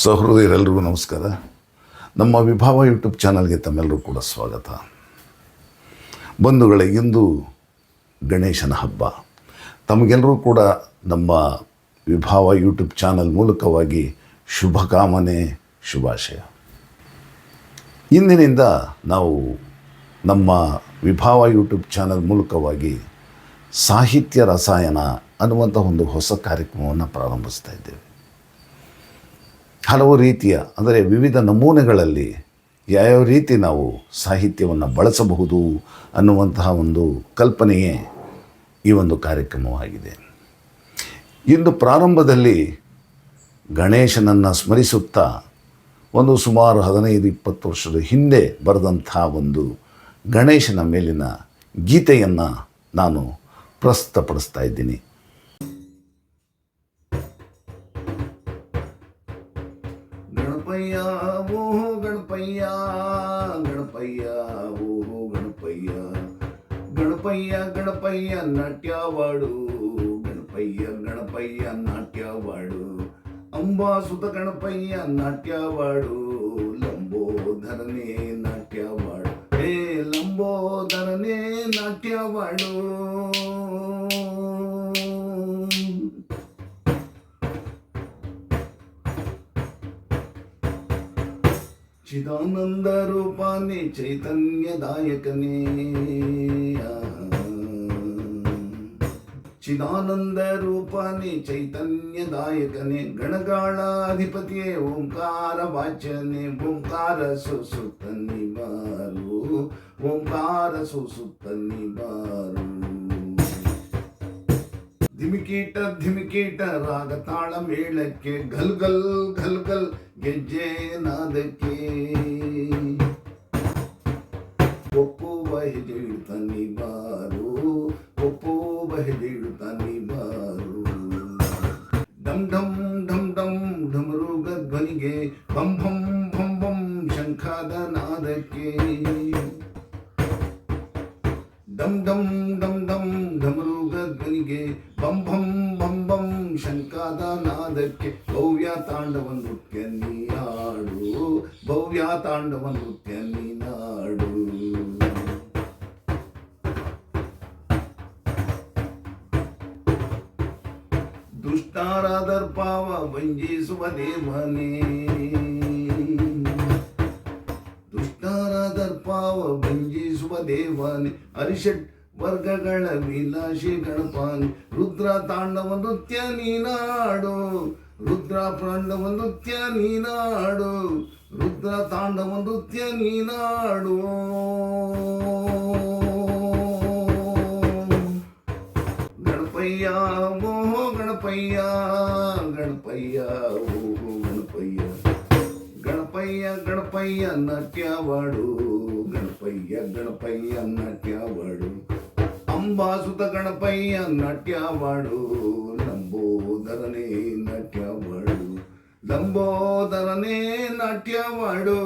ಸಹೃದಯರೆಲ್ಲರಿಗೂ ನಮಸ್ಕಾರ. ನಮ್ಮ ವಿಭಾವ ಯೂಟ್ಯೂಬ್ ಚಾನಲ್ಗೆ ತಮ್ಮೆಲ್ಲರೂ ಕೂಡ ಸ್ವಾಗತ. ಬಂಧುಗಳೇ, ಇಂದು ಗಣೇಶನ ಹಬ್ಬ. ತಮಗೆಲ್ಲರೂ ಕೂಡ ನಮ್ಮ ವಿಭಾವ ಯೂಟ್ಯೂಬ್ ಚಾನಲ್ ಮೂಲಕವಾಗಿ ಶುಭಕಾಮನೆ, ಶುಭಾಶಯ. ಇಂದಿನಿಂದ ನಾವು ನಮ್ಮ ವಿಭಾವ ಯೂಟ್ಯೂಬ್ ಚಾನಲ್ ಮೂಲಕವಾಗಿ ಸಾಹಿತ್ಯ ರಸಾಯನ ಅನ್ನುವಂಥ ಒಂದು ಹೊಸ ಕಾರ್ಯಕ್ರಮವನ್ನು ಪ್ರಾರಂಭಿಸ್ತಾ ಇದ್ದೇವೆ. ಹಲವು ರೀತಿಯ, ಅಂದರೆ ವಿವಿಧ ನಮೂನೆಗಳಲ್ಲಿ ಯಾವ್ಯಾವ ರೀತಿ ನಾವು ಸಾಹಿತ್ಯವನ್ನು ಬಳಸಬಹುದು ಅನ್ನುವಂತಹ ಒಂದು ಕಲ್ಪನೆಯೇ ಈ ಒಂದು ಕಾರ್ಯಕ್ರಮವಾಗಿದೆ. ಇಂದು ಪ್ರಾರಂಭದಲ್ಲಿ ಗಣೇಶನನ್ನು ಸ್ಮರಿಸುತ್ತಾ ಒಂದು ಸುಮಾರು ಹದಿನೈದು, ಇಪ್ಪತ್ತು ವರ್ಷದ ಹಿಂದೆ ಬರೆದಂಥ ಒಂದು ಗಣೇಶನ ಮೇಲಿನ ಗೀತೆಯನ್ನು ನಾನು ಪ್ರಸ್ತುತಪಡಿಸ್ತಾ ಇದ್ದೀನಿ. ಗಣಪಯ್ಯ ಓಹೋ ಗಣಪಯ್ಯ ಗಣಪಯ್ಯ ಓಹೋ ಗಣಪಯ್ಯ ಗಣಪಯ್ಯ ಗಣಪಯ್ಯ ನಾಟ್ಯವಾಡು ಗಣಪಯ್ಯ ಗಣಪಯ್ಯ ನಾಟ್ಯವಾಡು ಅಂಬಾಸುತ ಗಣಪಯ್ಯ ನಾಟ್ಯವಾಡು ಲಂಬೋದರನೇ ನಾಟ್ಯವಾಡು ಹೇ ಲಂಬೋದರನೇ ನಾಟ್ಯವಾಡು చిదానంద రూపాన్ని చైతన్యదాయకనే చిదానంద రూపాన్ని చైతన్యదాయకనే గణగాళాధిపతియే ఓంకార వాచ్యనే ఓంకార సుసుప్తని బారు ఓంకార సుసుప్తని బారు ಧಿಮಿಕೀಟ ಧಿಮಿಕೀಟ, ರಾಗ ತಾಳ ಮೇಳಕ್ಕೆ ಗಲ್ ಗಲ್ ಗಲ್ ಗಲ್ ಗೆಜ್ಜೆ ನಾದಕ್ಕೆ. ಒಪ್ಪುವ ತನ್ನಿ ಬಾರು ಒಪ್ಪುವ ತನ್ನಿ ಬಾರು ಡಮ್ ಡಮ್ ಡಮ್ ಡಮ್ ಢಮರುಗ ಧ್ವನಿಗೆ ಬಂ ಭಂ ಭಂ ಭಂ ಶಂಖದ ನಾದಕ್ಕೆ. ಡಮ್ ಡಮ್ ಡಮ್ ಡಮ್ ಢಮರುಗ ಧ್ವನಿಗೆ ಬಂ ಭಂ ಬಂ ಬಂ ಶಂಕಾದ ನಾದಕ್ಕೆ ಭವ್ಯ ತಾಂಡವ ನೃತ್ಯ ನೀನಾಡು, ಭವ್ಯ ತಾಂಡವ ನೃತ್ಯ ನೀನಾಡು. ದುಷ್ಟಾರಾದರ್ಪಾವ ವಂಜಿಸುವ ದೇವನೇ. ದುಷ್ಟರ ದರ್ಪಾವ ದೇವಾನೆ ಅರಿಷಟ್ ವರ್ಗಗಳ ವಿಲಾಸಿ ಗಣಪಾನೆ. ರುದ್ರ ತಾಂಡವ ನೃತ್ಯ ನೀನಾಡು. ರುದ್ರ ತಾಂಡವ ನೃತ್ಯ ನೀನಾಡು. ರುದ್ರ ತಾಂಡವ ನೃತ್ಯ ನೀನಾಡು. ಗಣಪಯ್ಯ, ಓಹೋ ಗಣಪಯ್ಯ ಗಣಪಯ್ಯ, ಓಹೋ ಗಣಪಯ್ಯ. ಗಣಪಯ್ಯ ಗಣಪಯ್ಯ ನಟ್ಯವಾಡು ಗಣಪಯ್ಯ ಗಣಪಯ್ಯ ನಟ್ಯವಡು. ಅಂಬಾಸುತ ಗಣಪಯ್ಯ ನಟ್ಯವಾಡು ಲಂಬೋದರನೇ ನಟ್ಯವಾಡು. ಲಂಬೋದರನೇ ನಾಟ್ಯವಾಡು.